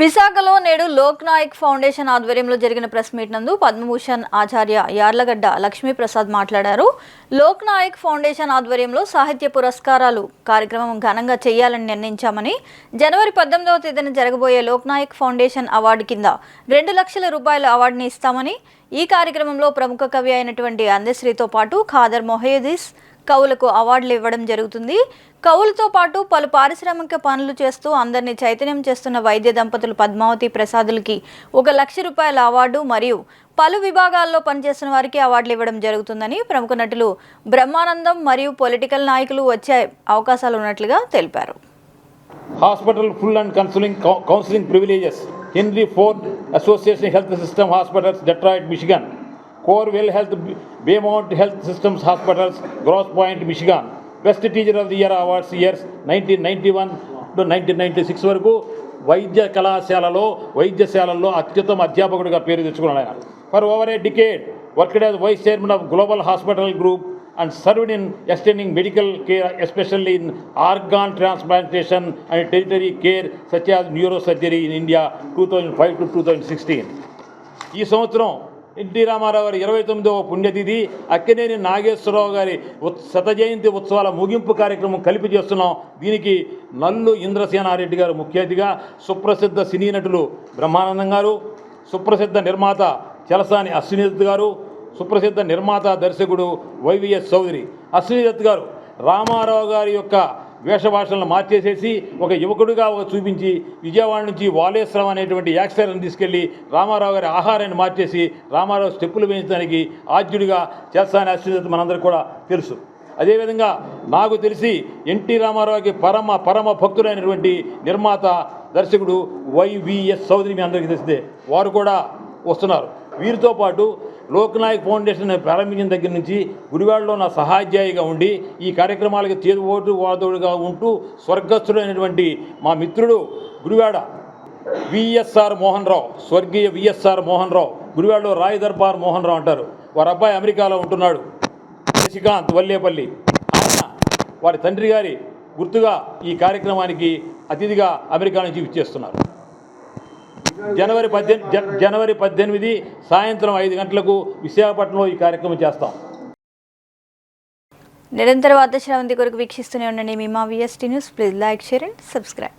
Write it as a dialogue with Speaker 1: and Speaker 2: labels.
Speaker 1: విశాఖలో నేడు లోక్నాయక్ ఫౌండేషన్ ఆధ్వర్యంలో జరిగిన ప్రెస్ మీట్ నందు పద్మభూషణ్ ఆచార్య యార్లగడ్డ లక్ష్మీప్రసాద్ మాట్లాడారు. లోక్నాయక్ ఫౌండేషన్ ఆధ్వర్యంలో సాహిత్య పురస్కారాలు కార్యక్రమం ఘనంగా చేయాలని నిర్ణయించామని జనవరి పద్దెనిమిదవ తేదీన జరగబోయే లోక్నాయక్ ఫౌండేషన్ అవార్డు కింద రెండు లక్షల రూపాయల అవార్డుని ఇస్తామని ఈ కార్యక్రమంలో ప్రముఖ కవి అయినటువంటి అందశ్రీతో పాటు ఖాదర్ మొహేదీస్ కవులకు అవార్డులు ఇవ్వడం జరుగుతుంది. కవులతో పాటు పలు పారిశ్రామిక పనులు చేస్తూ అందరినీ చైతన్యం చేస్తున్న వైద్య దంపతులు పద్మావతి ప్రసాదులకి ఒక లక్ష రూపాయల అవార్డు మరియు పలు విభాగాల్లో పనిచేస్తున్న వారికి అవార్డులు ఇవ్వడం జరుగుతుందని ప్రముఖ నటులు బ్రహ్మానందం మరియు పొలిటికల్ నాయకులు వచ్చే అవకాశాలు ఉన్నట్లుగా తెలిపారు.
Speaker 2: Hospital full and counseling counselling privileges. Henry ford association health system hospitals detroit michigan corewell health B- beaumont health systems hospitals gross point michigan best teacher of the year awards years 1991 to 1996 వరకు వైద్య కళాశాలలో వైద్యశాలల్లో అత్యుత్తమ అధ్యాపకుడిగా పేరు తెచ్చుకున్నాడు ఆయన for over a decade worked as vice chairman of global hospital group and served in extending medical care, especially in organ transplantation and tertiary care such as neurosurgery in India 2005 to 2016. ఈ సంవత్సరం NT Ramarao గారి ఇరవై తొమ్మిదవ పుణ్యతిథి అక్కినేని నాగేశ్వరరావు గారి ఉత్ శత జయంతి ఉత్సవాల ముగింపు కార్యక్రమం కలిపి చేస్తున్నాం దీనికి నల్లు ఇంద్రసేనారెడ్డి గారు ముఖ్య అతిథిగా సుప్రసిద్ధ సినీ నటులు బ్రహ్మానందం గారు సుప్రసిద్ధ నిర్మాత చలసాని అశ్వినిదత్ గారు సుప్రసిద్ధ నిర్మాత దర్శకుడు వైవిఎస్ చౌదరి అశ్వినిదత్ గారు రామారావు గారి యొక్క వేషభాషలను మార్చేసేసి ఒక యువకుడిగా ఒక చూపించి విజయవాడ నుంచి వాలేశ్వరం అనేటువంటి యాక్సర్ని తీసుకెళ్ళి రామారావు గారి ఆహారాన్ని మార్చేసి రామారావు స్టెప్పులు వేయించడానికి ఆద్యుడిగా చేస్తానని అశ్వినిదత్ మనందరికీ కూడా తెలుసు. అదేవిధంగా నాకు తెలిసి ఎన్టీ రామారావుకి పరమ పరమ భక్తుడైనటువంటి నిర్మాత దర్శకుడు వైవిఎస్ చౌదరి మీ అందరికీ తెలిసిందే. వారు కూడా వస్తున్నారు. వీరితో పాటు లోక్నాయక్ ఫౌండేషన్ ప్రారంభించిన దగ్గర నుంచి గుడివాడలో నా సహాధ్యాయిగా ఉండి ఈ కార్యక్రమాలకు చేదు ఓటు వాదోడుగా ఉంటూ స్వర్గస్థుడైనటువంటి మా మిత్రుడు గుడివాడ విఎస్ఆర్ మోహన్ రావు స్వర్గీయ విఎస్ఆర్ మోహన్ రావు గుడివాడలో రాయ్ దర్బార్ మోహన్ రావు అంటారు. వారి అబ్బాయి అమెరికాలో ఉంటున్నాడు. శశికాంత్ వల్లేపల్లి. ఆయన వారి తండ్రి గారి గుర్తుగా ఈ కార్యక్రమానికి అతిథిగా అమెరికా నుంచి ఇచ్చేస్తున్నారు జనవరి పద్దెనిమిది జనవరి పద్దెనిమిది సాయంత్రం ఐదు గంటలకు విశాఖపట్నంలో ఈ కార్యక్రమం చేస్తాం.
Speaker 1: నిరంతర వార్త శ్రావంతి కొరకు వీక్షిస్తూనే ఉండండి మీ మా VST news please like share and subscribe